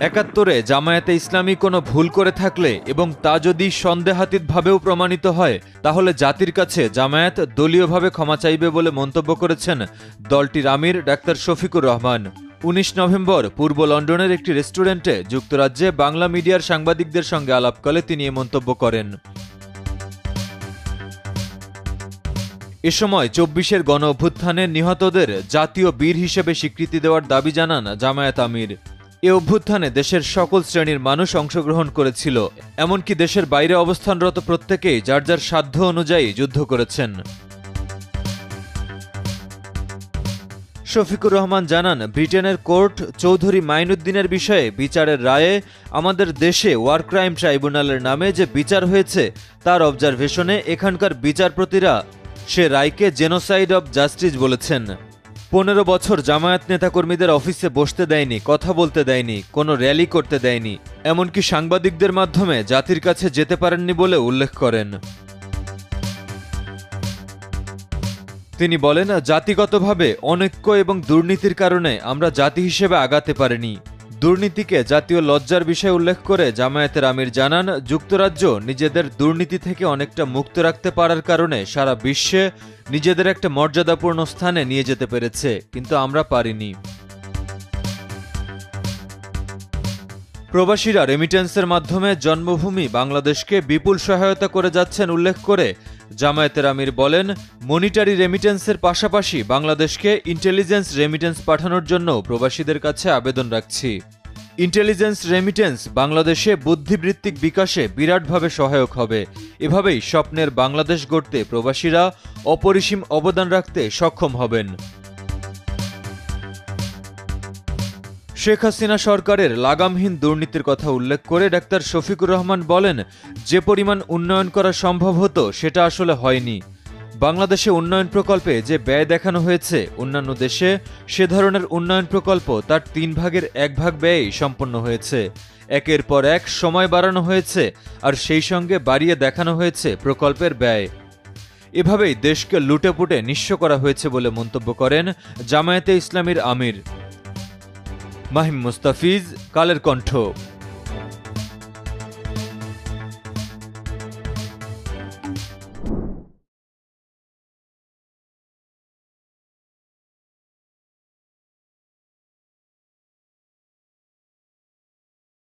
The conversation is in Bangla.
একাত্তরে জামায়াতে ইসলামী কোনো ভুল করে থাকলে এবং তা যদি সন্দেহাতীতভাবেও প্রমাণিত হয়, তাহলে জাতির কাছে জামায়াত দলীয়ভাবে ক্ষমা চাইবে বলে মন্তব্য করেছেন দলটির আমির ডাক্তার শফিকুর রহমান। উনিশ নভেম্বর পূর্ব লন্ডনের একটি রেস্টুরেন্টে যুক্তরাজ্যে বাংলা মিডিয়ার সাংবাদিকদের সঙ্গে আলাপকালে তিনি এ মন্তব্য করেন। এ সময় চব্বিশের গণ অভ্যুত্থানে নিহতদের জাতীয় বীর হিসেবে স্বীকৃতি দেওয়ার দাবি জানান জামায়াত আমির। এ অভ্যুত্থানে দেশের সকল শ্রেণির মানুষ অংশগ্রহণ করেছিল, এমনকি দেশের বাইরে অবস্থানরত প্রত্যেকেই যার যার সাধ্য অনুযায়ী যুদ্ধ করেছেন। শফিকুর রহমান জানান, ব্রিটেনের কোর্ট চৌধুরী মাইনুদ্দিনের বিষয়ে বিচারের রায়ে আমাদের দেশে ওয়ার ক্রাইম ট্রাইব্যুনালের নামে যে বিচার হয়েছে, তার অবজারভেশনে এখানকার বিচারপতিরা সে রায়কে জেনোসাইড অব জাস্টিস বলেছেন। পনেরো বছর জামায়াত নেতাকর্মীদের অফিসে বসতে দেয়নি, কথা বলতে দেয়নি, কোনো র্যালি করতে দেয়নি, এমনকি সাংবাদিকদের মাধ্যমে জাতির কাছে যেতে পারেননি বলে উল্লেখ করেন। তিনি বলেন, জাতিগতভাবে অনৈক্য এবং দুর্নীতির কারণে আমরা জাতি হিসেবে আগাতে পারিনি। দুর্নীতিকে জাতীয় লজ্জার বিষয়ে উল্লেখ করে জামায়াতের আমির জানান, যুক্তরাজ্য নিজেদের দুর্নীতি থেকে অনেকটা মুক্ত রাখতে পারার কারণে সারা বিশ্বে নিজেদের একটা মর্যাদাপূর্ণ স্থানে নিয়ে যেতে পেরেছে, কিন্তু আমরা পারিনি। প্রবাসীরা রেমিটেন্সের মাধ্যমে জন্মভূমি বাংলাদেশকে বিপুল সহায়তা করে যাচ্ছেন উল্লেখ করে জামায়াতের আমির বলেন মনিটারি রেমিটেন্সের পাশাপাশি বাংলাদেশকে ইন্টেলিজেন্স রেমিটেন্স পাঠানোর জন্য প্রবাসীদের কাছে আবেদন রাখছি। ইন্টেলিজেন্স রেমিটেন্স বাংলাদেশে বুদ্ধিবৃত্তিক বিকাশে বিরাটভাবে সহায়ক হবে। এভাবেই স্বপ্নের বাংলাদেশ গড়তে প্রবাসীরা অপরিসীম অবদান রাখতে সক্ষম হবেন। শেখ হাসিনা সরকারের লাগামহীন দুর্নীতির কথা উল্লেখ করে ডাক্তার শফিকুর রহমান বলেন, যে পরিমাণ উন্নয়ন করা সম্ভব হতো, সেটা আসলে হয়নি। বাংলাদেশে উন্নয়ন প্রকল্পে যে ব্যয় দেখানো হয়েছে, অন্যান্য দেশে সে ধরনের উন্নয়ন প্রকল্প তার তিন ভাগের এক ভাগ ব্যয়ই সম্পন্ন হয়েছে। একের পর এক সময় বাড়ানো হয়েছে, আর সেই সঙ্গে বাড়িয়ে দেখানো হয়েছে প্রকল্পের ব্যয়। এভাবেই দেশকে লুটেপুটে নিঃস্ব করা হয়েছে বলে মন্তব্য করেন জামায়াতে ইসলামীর আমির। মাহিম মুস্তাফিজ কালের কণ্ঠ।